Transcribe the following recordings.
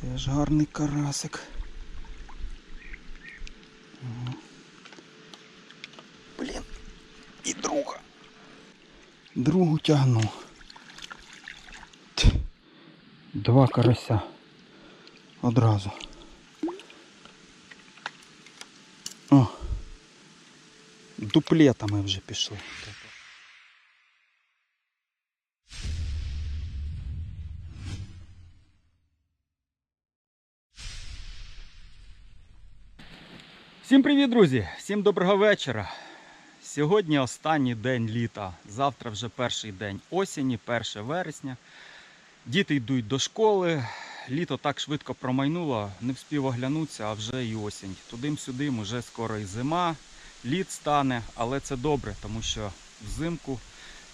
Теж гарний карасик. Блін. І друга. Другу тягну. Два карася. Одразу. О. Дуплетами вже пішли. Всім привіт, друзі! Всім доброго вечора. Сьогодні останній день літа. Завтра вже перший день осені, 1 вересня. Діти йдуть до школи. Літо так швидко промайнуло, не встиг оглянутися, а вже і осінь. Тудим-сюдим, уже скоро і зима, лід стане, але це добре, тому що взимку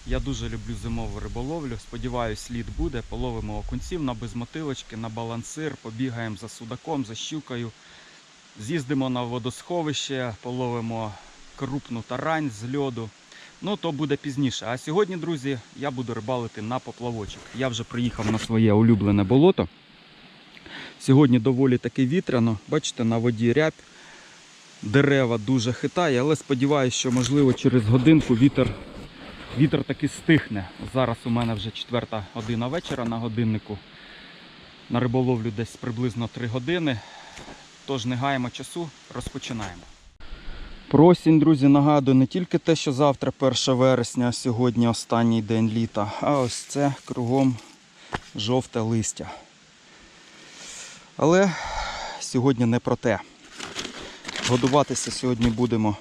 я дуже люблю зимову риболовлю. Сподіваюсь, лід буде. Половимо окунців на безмотилочки, на балансир, побігаємо за судаком, за щукою. З'їздимо на водосховище, половимо крупну тарань з льоду. Ну, то буде пізніше. А сьогодні, друзі, я буду рибалити на поплавочок. Я вже приїхав на своє улюблене болото. Сьогодні доволі таки вітряно. Бачите, на воді рябь. Дерева дуже хитає, але сподіваюся, що можливо через годинку вітер, вітер таки стихне. Зараз у мене вже четверта година вечора на годиннику. На риболовлю десь приблизно 3 години. Тож не гаємо часу, розпочинаємо. Про друзі, нагадую не тільки те, що завтра 1 вересня, а сьогодні останній день літа, а ось це кругом жовте листя. Але сьогодні не про те. Годуватися сьогодні будемо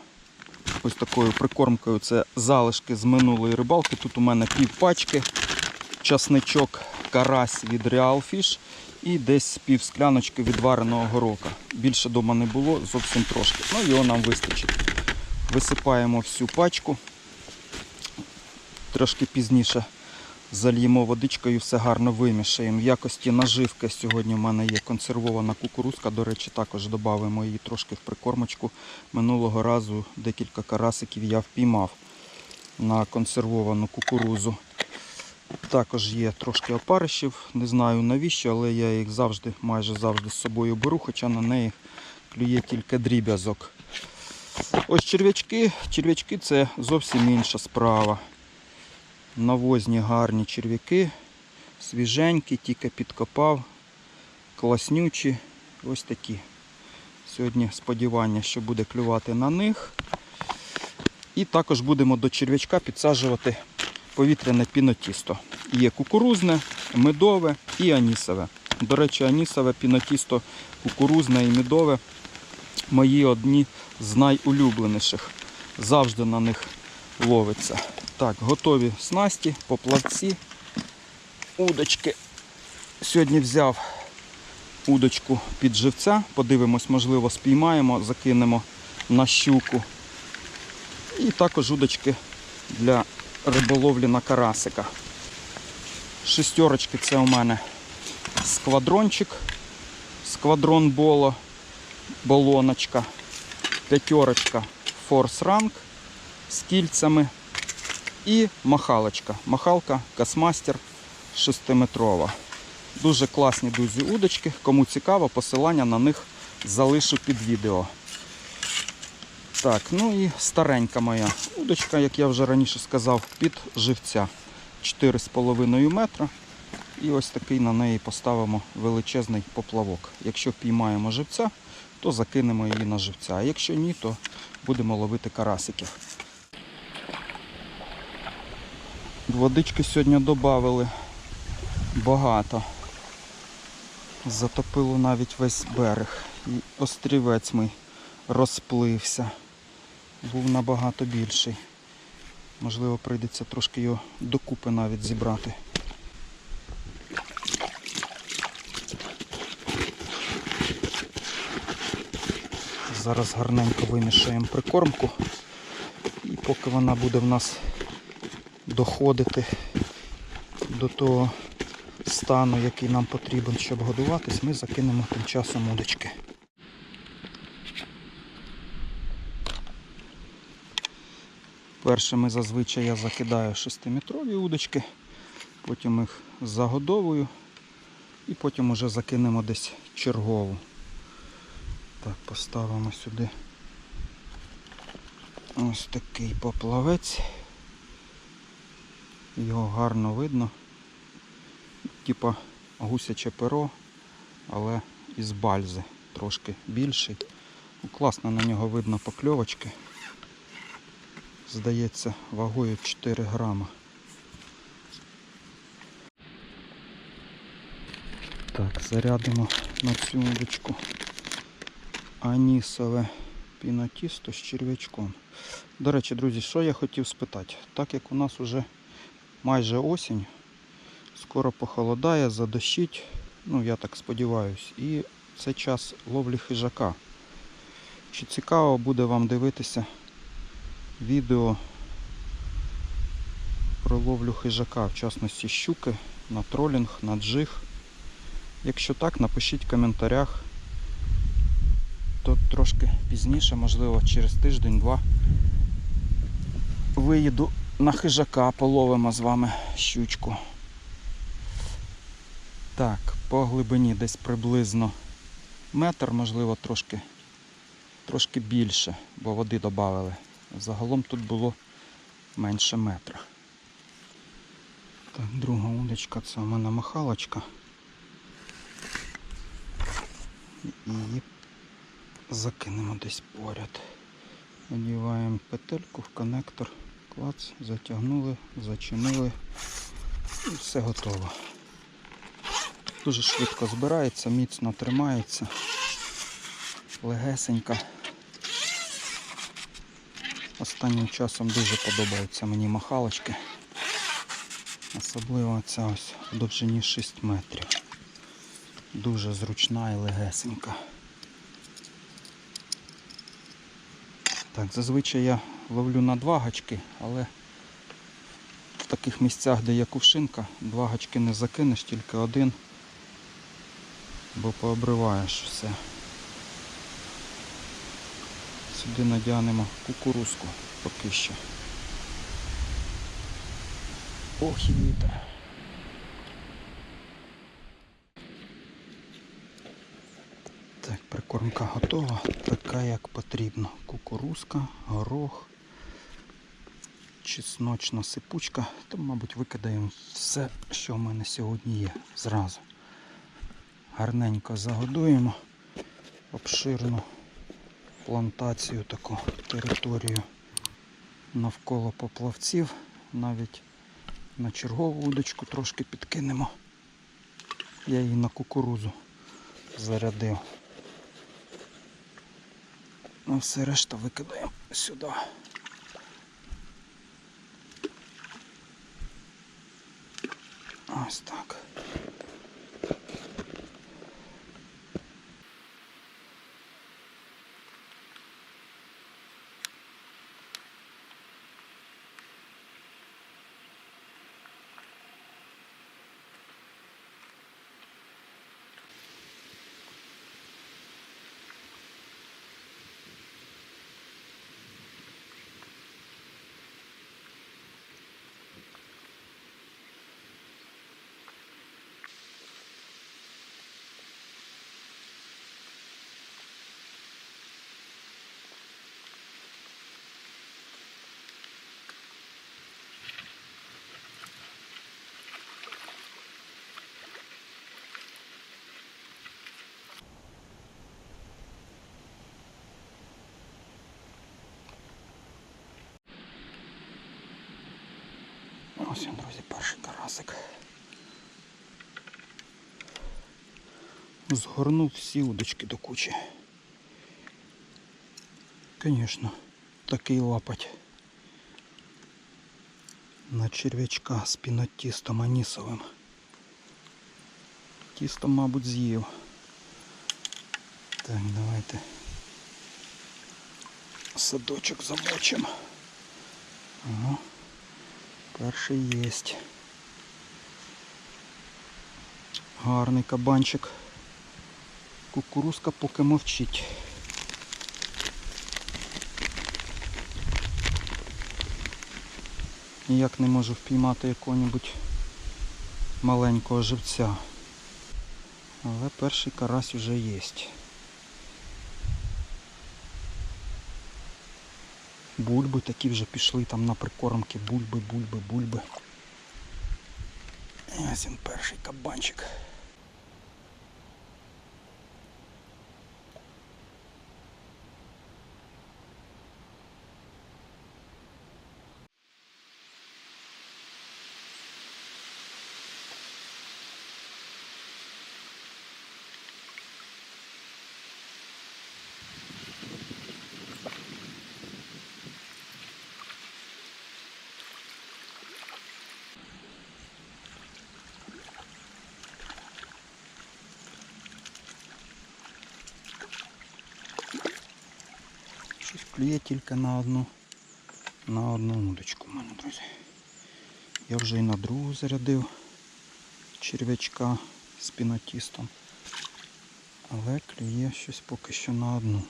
ось такою прикормкою. Це залишки з минулої рибалки. Тут у мене пів пачки, часничок, карась від Real Fish і десь пів скляночки відвареного горока. Більше дома не було, зовсім трошки. Ну, його нам вистачить. Висипаємо всю пачку. Трошки пізніше зальємо водичкою, все гарно вимішаємо. В якості наживки сьогодні в мене є консервована кукурузка. До речі, також додамо її трошки в прикормочку. Минулого разу декілька карасиків я впіймав на консервовану кукурузу. Також є трошки опаришів, не знаю навіщо, але я їх завжди, майже завжди з собою беру, хоча на неї клює тільки дріб'язок. Ось черв'ячки. Черв'ячки це зовсім інша справа. Навозні гарні черв'яки, свіженькі, тільки підкопав, класнючі. Ось такі. Сьогодні сподівання, що буде клювати на них. І також будемо до черв'ячка підсаджувати повітряне пінотісто. Є кукурузне, медове і анісове. До речі, анісове пінотісто, кукурузне і медове мої одні з найулюбленіших. Завжди на них ловиться. Так, готові снасті, поплавці, удочки. Сьогодні взяв удочку під живця. Подивимось, можливо, спіймаємо, закинемо на щуку. І також удочки для риболовлі на карасика. Шестерочки це у мене сквадрончик, сквадрон боло, болоночка, п'ятерочка форс ранг з кільцями і махалочка. Махалка Касмастер 6-метрова. Дуже класні друзі удочки. Кому цікаво, посилання на них залишу під відео. Так, ну і старенька моя удочка, як я вже раніше сказав, під живця 4,5 метра. І ось такий на неї поставимо величезний поплавок. Якщо впіймаємо живця, то закинемо її на живця. А якщо ні, то будемо ловити карасиків. Водички сьогодні додали багато. Затопило навіть весь берег. І острівець мій розплився був набагато більший. Можливо, прийдеться трошки його докупи навіть зібрати. Зараз гарненько вимішаємо прикормку. І поки вона буде в нас доходити до того стану, який нам потрібен, щоб годуватись, ми закинемо тим часом удочки. Першими зазвичай я закидаю 6-метрові удочки, потім їх загодовую І потім уже закинемо десь чергову. Так, поставимо сюди ось такий поплавець. Його гарно видно. Типа гусяче перо, але із бальзи трошки більший. Класно на нього видно покльовочки. Здається, вагою 4 грама. Так, зарядимо на цю удочку анісове пінотісто з черв'ячком. До речі, друзі, що я хотів спитати? Так як у нас вже майже осінь, скоро похолодає, задощить, ну я так сподіваюсь, і це час ловлі хижака. Чи цікаво буде вам дивитися відео про ловлю хижака, в частності щуки, на тролінг, на джиг? Якщо так, напишіть в коментарях. То трошки пізніше, можливо, через тиждень-два виїду на хижака, половимо з вами щучку. Так, по глибині десь приблизно метр, можливо, трошки, трошки більше, бо води додали. Загалом тут було менше метра. Так, друга удочка, це у мене махалочка. Її закинемо десь поряд. Одіваємо петельку в коннектор, клац, затягнули, зачинили і все готово. Дуже швидко збирається, міцно тримається, легесенька. Останнім часом дуже подобаються мені махалочки. Особливо ця ось в довжині 6 метрів. Дуже зручна і легесенька. Так, зазвичай я ловлю на два гачки, але в таких місцях, де є кувшинка, два гачки не закинеш, тільки один, бо пообриваєш все. Сюди надягнемо кукурузку поки що. Ох вітер. Так, прикормка готова, така як потрібно. Кукурузка, горох, чесночна сипучка. То, мабуть, викидаємо все, що в мене сьогодні є зразу. Гарненько загодуємо обширну плантацію, таку територію навколо поплавців. Навіть на чергову удочку трошки підкинемо. Я її на кукурузу зарядив. Ну все решта викидаємо сюди. Ось так. Ось друзі, перший карасик. Згорнув всі удочки до кучі. Звісно, такий лапать на черв'ячка з пінотістом анісовим. Тісто, мабуть, з'їв. Так, давайте садочок замочимо. Ага. Перший єсть. Гарний кабанчик. Кукурузка поки мовчить. Ніяк не можу впіймати якого-небудь маленького живця. Але перший карась уже є. Бульби такі вже пішли там на прикормки. Бульби, бульби, бульби. Ось він перший кабанчик. Щось клює тільки на одну на одну удочку в мене, друзі. Я вже і на другу зарядив черв'ячка з пінотістом. Але клює щось поки що на одну.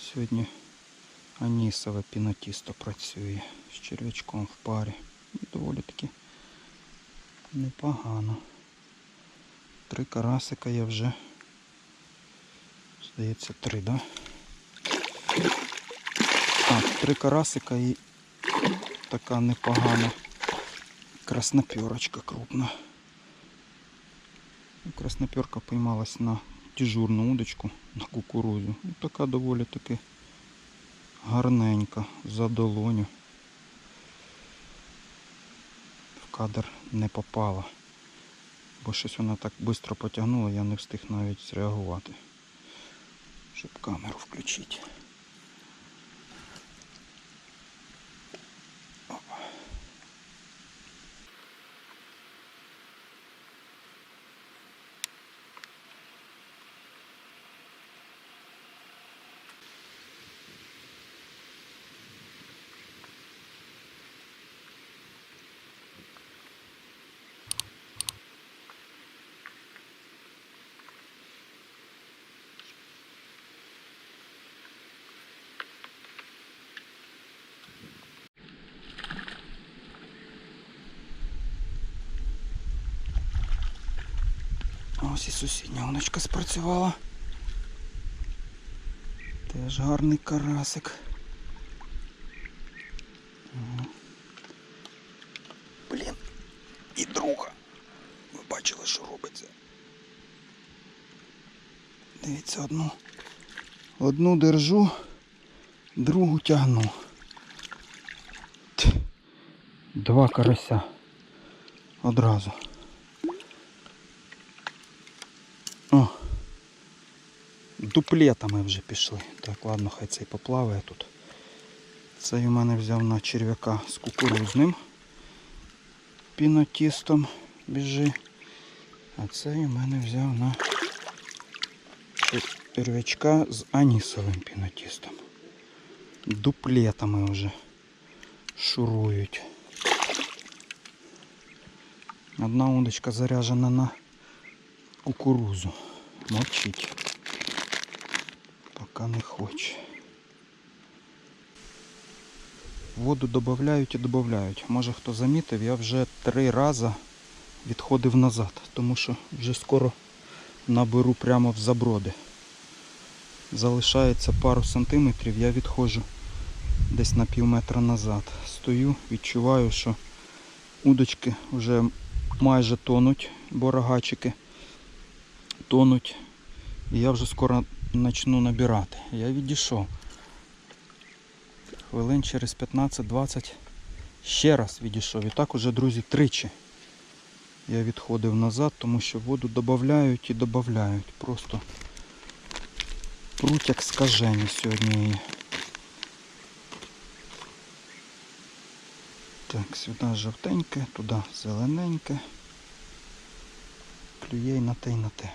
Сьогодні анісове пінотісто працює з черв'ячком в парі. Доволі таки непогано. Три карасика я вже. Здається, три, да? Так, три карасика і така непогана краснопьорочка крупна. Ну, Краснопьорка поймалась на дежурну удочку на кукурузу. Ну, така доволі таки гарненька за долоню. В кадр не попала. Бо щось вона так швидко потягнула, я не встиг навіть зреагувати. Щоб камеру включити. Ось і сусідня оночка спрацювала. Теж гарний карасик. Блін. І друга. Ви бачили, що робиться. Дивіться, одну. Одну держу, другу тягну. Два карася. Одразу. Дуплетами вже пішли. Так, ладно, хай цей поплаває тут. Цей у мене взяв на черв'яка з кукурузним пінотістом біжи. А цей у мене взяв на черв'ячка з анісовим пінотістом. Дуплетами вже шурують. Одна удочка заряжена на кукурузу. Мовчить. Поки не хоче. Воду додають і додають. Може хто замітив, я вже три рази відходив назад, тому що вже скоро наберу прямо в заброди. Залишається пару сантиметрів, я відходжу десь на пів метра назад. Стою, відчуваю, що удочки вже майже тонуть, борогачики тонуть. І я вже скоро почну набирати. Я відійшов. Хвилин через 15-20 ще раз відійшов. І так уже, друзі, тричі я відходив назад, тому що воду додають і додають. Просто пруть як скажені сьогодні. її. Так, сюди жовтеньке, туди зелененьке. Клює й на те й на те.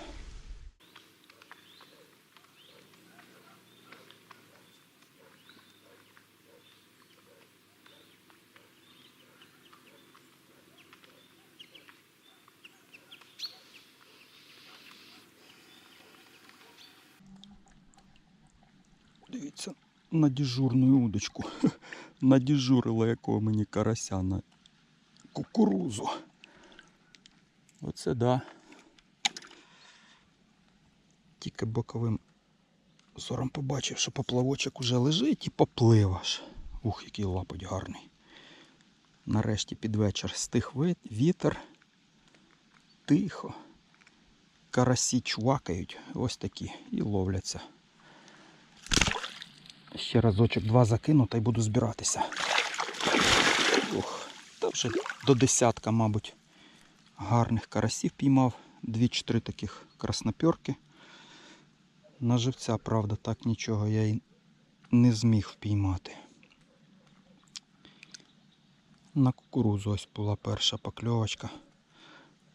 Дивіться на дежурну удочку. надіжурила якого мені карася на кукурузу. Оце да. Тільки боковим зором побачив, що поплавочок уже лежить і поплив аж. Ух, який лапоть гарний. Нарешті під вечір стих вітер. Тихо. Карасі чвакають, ось такі, і ловляться. Ще разочок два закину та й буду збиратися. Ух, та вже до десятка, мабуть, гарних карасів піймав. Дві-чотири таких краснопьорки. На живця, правда, так нічого я й не зміг впіймати. На кукурузу ось була перша покльовочка.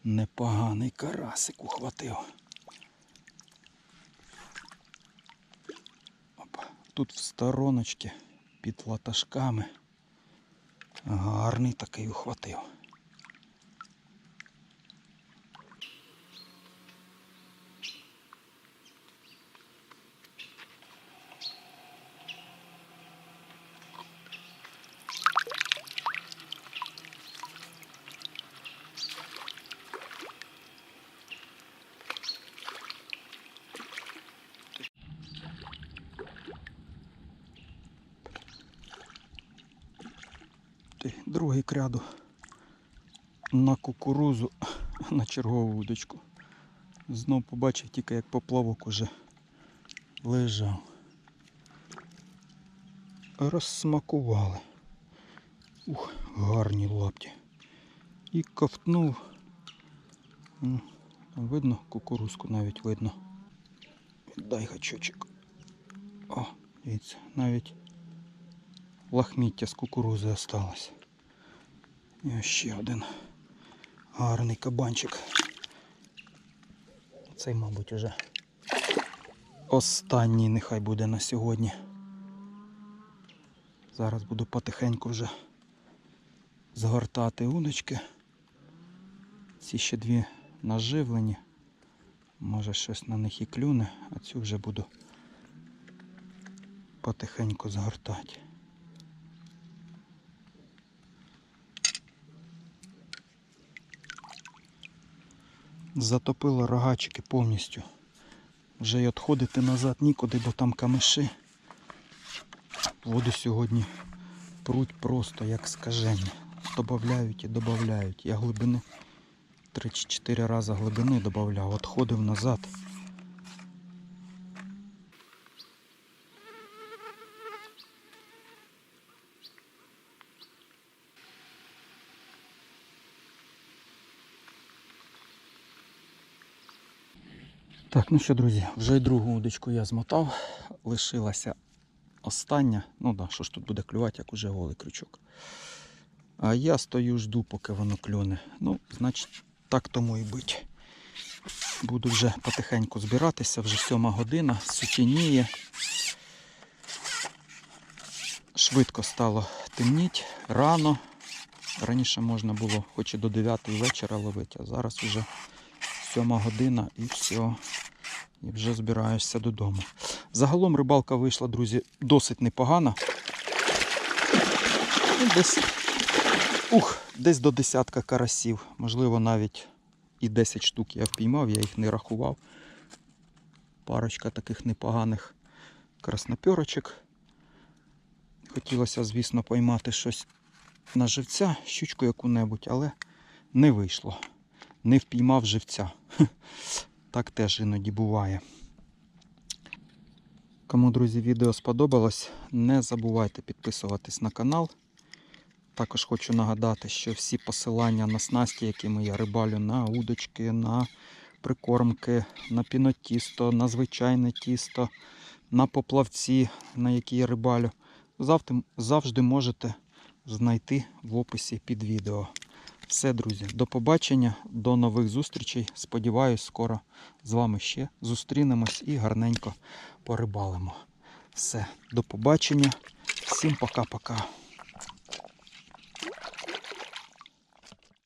Непоганий карасик ухватив. Тут в стороночці під латашками. Гарний такий ухватив. Кряду на кукурузу на чергову удочку. Знов побачив тільки як поплавок уже лежав. Розсмакували. Ух, гарні лапті. І ковтнув. Видно, кукурузку навіть видно. Дай гачочок. О, дивіться, навіть лахміття з кукурузи осталось. І ще один гарний кабанчик. Цей, мабуть, уже останній нехай буде на сьогодні. Зараз буду потихеньку вже згортати удочки. Ці ще дві наживлені. Може щось на них і клюне, а цю вже буду потихеньку згортати. Затопило рогачики повністю. Вже й відходити назад нікуди, бо там камиші. Воду сьогодні пруть просто як скажені. Добавляють і додають. Я глибини 3-4 рази глибини додавав, відходив назад. Так, ну що, друзі, вже другу удочку я змотав. Лишилася остання. Ну да, що ж тут буде клювати, як уже голий крючок. А я стою, жду, поки воно клюне. Ну, значить, так тому і бить. Буду вже потихеньку збиратися, вже сьома година, сутініє. Швидко стало темніть, рано. Раніше можна було хоч і до 9 вечора ловити, а зараз вже сьома година і все. І вже збираєшся додому. Загалом рибалка вийшла, друзі, досить непогана. Ну, Десь, ух, десь до десятка карасів, можливо, навіть і 10 штук я впіймав, я їх не рахував. Парочка таких непоганих краснопьорочок. Хотілося, звісно, поймати щось на живця, щучку яку-небудь, але не вийшло. Не впіймав живця. Так теж іноді буває. Кому, друзі, відео сподобалось, не забувайте підписуватись на канал. Також хочу нагадати, що всі посилання на снасті, якими я рибалю, на удочки, на прикормки, на пінотісто, на звичайне тісто, на поплавці, на які я рибалю, завжди, можете знайти в описі під відео. Все, друзі, до побачення, до нових зустрічей. Сподіваюсь, скоро з вами ще зустрінемось і гарненько порибалимо. Все, до побачення. Всім пока-пока.